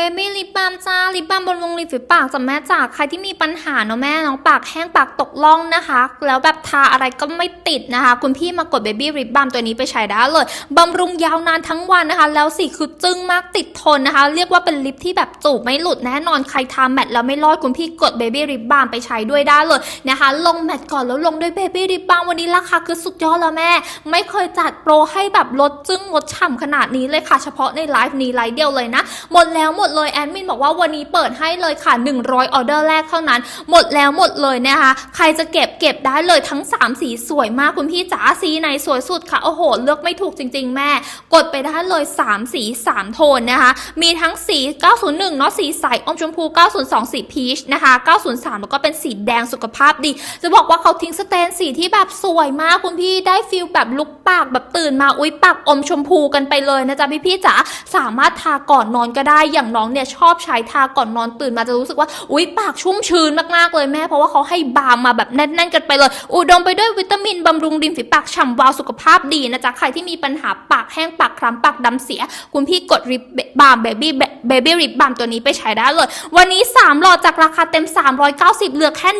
เบบี้ลิปบาล์มจ้าลิปบาล์มบำรุงริมฝีปากจ้ะแม่จากใครที่มีปัญหาเนาะแม่น้องปากแห้งปากตกล่องนะคะ แล้วแบบทาอะไรก็ไม่ติดนะคะ คุณพี่มากดเบบี้ลิปบาล์มตัวนี้ไปใช้ได้เลยบำรุงยาวนานทั้งวันนะคะ แล้วสีคือจึ้งมากติดทนนะคะ เรียกว่าเป็นลิปที่แบบจูบไม่หลุดแน่นอนใครทาแมทแล้วไม่รอดคุณพี่กดเบบี้ลิปบาล์มไปใช้ด้วยได้เลยนะคะ ลงแมทก่อนแล้วลงด้วยเบบี้ลิปบาล์มวันนี้ราคาคือสุดยอดแล้วแม่ ไม่เคยจัดโปรให้แบบลดจึ้งลดฉ่ำขนาดนี้เลยค่ะ เฉพาะในไลฟ์นี้ไลฟ์เดียวเลยนะหมดแล้วหมดเลยแอดมินบอกว่าวันนี้เปิดให้เลยค่ะ 100ออเดอร์แรกเท่านั้น หมดแล้วหมดเลยนะคะ ใครจะเก็บเก็บได้เลยทั้ง 3 สีสวยมากคุณพี่จ๋าสีไหนสวยสุดค่ะโอ้โห เลือกไม่ถูกจริง ๆ แม่ กดไปได้เลย 3 สี 3 โทนนะคะ มีทั้งสี 901 เนาะสีใสอมชมพู 902 สีพีชนะคะ 903 แล้วก็เป็นสีแดงสุขภาพดี จะบอกว่าเขาทิ้งสเตนสีที่แบบสวยมากคุณพี่ได้ฟิลแบบลุกปากแบบตื่นมาอุ้ยปากอมชมพูกันไปเลยนะจ๊ะพี่พี่จ๋าสามารถทาก่อนนอนก็ได้อย่างนองเนี่ยชอบใช้ทาก่อนนอนตื่นมาจะรู้สึกว่าอุ้ยปากชุ่มชื้นมากๆเลยแม่ เพราะว่าเขาให้บาล์มมาแบบแน่นๆกันไปเลย อุดมไปด้วยวิตามินบำรุงริมฝีปากฉ่ำวาวสุขภาพดีนะจ๊ะใครที่มีปัญหาปากแห้งปากคล้ำปากดำเสีย คุณพี่กดริบบาล์มเบบี้เบบี้ริบบาล์มตัวนี้ไปใช้ได้เลย วันนี้ 3 หลอดจากราคาเต็ม 390 เหลือแค่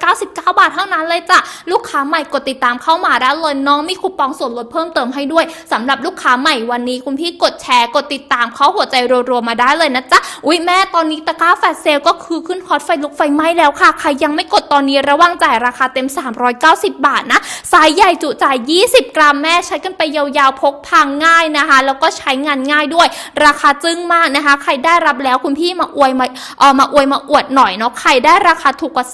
199 บาทเท่านั้นเลยจ้ะลูกค้าใหม่กดติดตามเข้ามาได้เลยน้องมีคูปองส่วนลดเพิ่มเติมให้ด้วยสำหรับลูกค้าใหม่วันนี้คุณพี่กดแชร์กดติดตามเขาหัวใจรัวๆมาได้เลยนะจ๊ะ อุ๊ยแม่ตอนนี้ตะกร้าแฟลชเซลก็คือขึ้นฮอตไฟลุกไฟไหม้แล้วค่ะ ใครยังไม่กดตอนนี้ระวังจ่ายราคาเต็ม 390 บาทนะไซส์ใหญ่จุจ่าย 20 กรัมแม่ใช้กันไปยาวๆพกพาง่ายนะคะ แล้วก็ใช้งานง่ายด้วย ราคาจึ้งมากนะคะ ใครได้รับแล้วคุณพี่มาอวยมาเออมาอวยมาอวดหน่อยเนาะใครได้ราคาถูกกว่า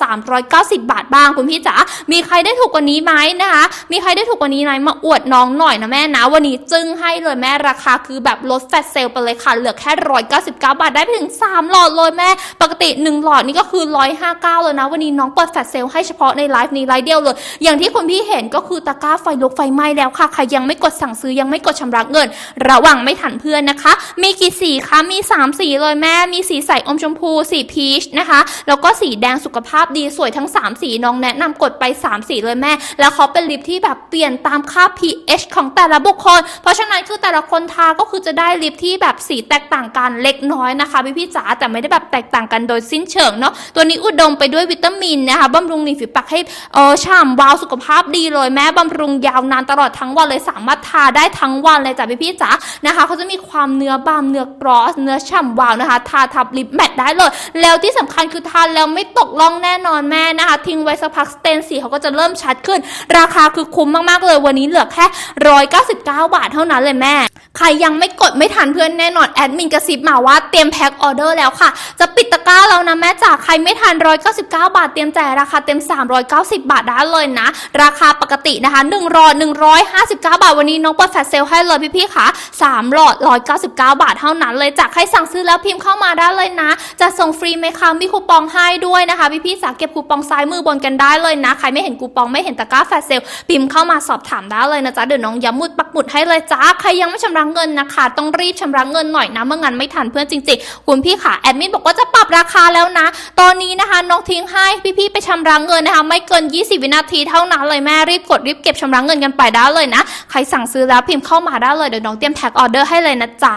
390 บาทบ้างคุณพี่จ๋ามีใครได้ถูกกว่านี้ไหมนะคะ มีใครได้ถูกกว่านี้ไหมมาอวดน้องหน่อยนะแม่นะวันนี้จึ้งให้เลยแม่ราคาคือแบบลดแฟลชเซลไปเลยค่ะเหลือแค่ 199 บาทได้ไปถึง 3 หลอดเลยแม่ ปกติ 1 หลอดนี่ก็คือ 159 เลยนะ วันนี้น้องเปิดแฟลชเซลให้เฉพาะในไลฟ์นี้ไลฟ์เดียวเลย อย่างที่คุณพี่เห็นก็คือตะกร้าไฟลุกไฟไหม้แล้วค่ะ ใครยังไม่กดสั่งซื้อยังไม่กดชำระเงิน ระวังไม่ทันเพื่อนนะคะ มีกี่สีคะ มี 3 สีเลยแม่ มีสีใสอมชมพู สีพีชนะคะ แล้วก็สีแดงสุขภาพดีสวยทั้ง 3 สีน้องแนะนำกดไป 3 สีเลยแม่ แล้วเขาเป็นลิปที่แบบเปลี่ยนตามค่า pH ของแต่ละบุคคล เพราะฉะนั้นคือแต่ละคนทาก็คือจะได้ลิปที่แบบสีแตกต่างกันเล็กน้อยนะคะพี่พี่จ๋าแต่ไม่ได้แบบแตกต่างกันโดยสิ้นเชิงเนาะตัวนี้อุดมไปด้วยวิตามินนะคะบำรุงริมฝีปากให้เออฉ่ำวาวสุขภาพดีเลยแม่บำรุงยาวนานตลอดทั้งวันเลยสามารถทาได้ทั้งวันเลยจ้ะพี่พี่จ๋านะคะเขาจะมีความเนื้อบางเนื้อกรอสเนื้อฉ่ำวาวนะคะทาทับลิปแมทได้เลย แล้วที่สำคัญคือทานแล้วไม่ตกล่องแน่นอนแม่นะคะ ทิ้งไว้สักพักสเตนสีเขาก็จะเริ่มชัดขึ้น ราคาคือคุ้มมากๆเลยวันนี้เหลือแค่ 199 บาทเท่านั้นเลยแม่ ใครยังไม่กดไม่ทันเพื่อนแน่นอนแอดมินกระซิบมาว่าเตรียมแพ็คออเดอร์แล้วค่ะ จะปิดตะกร้าแล้วนะ รไม่ทัน 199 บาทเตรียมจ่ายราคาเต็ม 390 บาทได้เลยนะ ราคาปกตินะคะ1หลอด159 บาท วันนี้น้องเปิดแฟลชเซลให้เลยพี่ๆค่ะ3หลอด 199 บาทเท่านั้นเลยจากใครสั่งซื้อแล้วพิมพ์เข้ามาได้เลยนะ จะส่งฟรีไหมคะมีคูปองให้ด้วยนะคะ พี่ๆสาเก็บคูปองซ้ายมือบนกันได้เลยนะ ใครไม่เห็นคูปองไม่เห็นตะกร้าแฟลชเซลพิมพ์เข้ามาสอบถามได้เลยนะจ๊ะเดี๋ยวน้องย้ำมุดปักหมุดให้เลยจ้าใครยังไม่ชำระเงินนะคะ ต้องรีบชำระเงินหน่อยนะเมื่องั้นไม่ทันเพื่อนจริงๆ คุณพี่ค่ะแอดมินบอกว่าจะปรับราคาแล้วนะตอนนี้นะคะน้องทิ้งให้พี่ๆไปชำระเงินนะคะ ไม่เกิน 20 วินาทีเท่านั้นเลยแม่รีบกดรีบเก็บชำระเงินกันไปได้เลยนะ ใครสั่งซื้อแล้วพิมพ์เข้ามาได้เลยเดี๋ยวน้องเตรียมแท็กออเดอร์ให้เลยนะจ๊ะ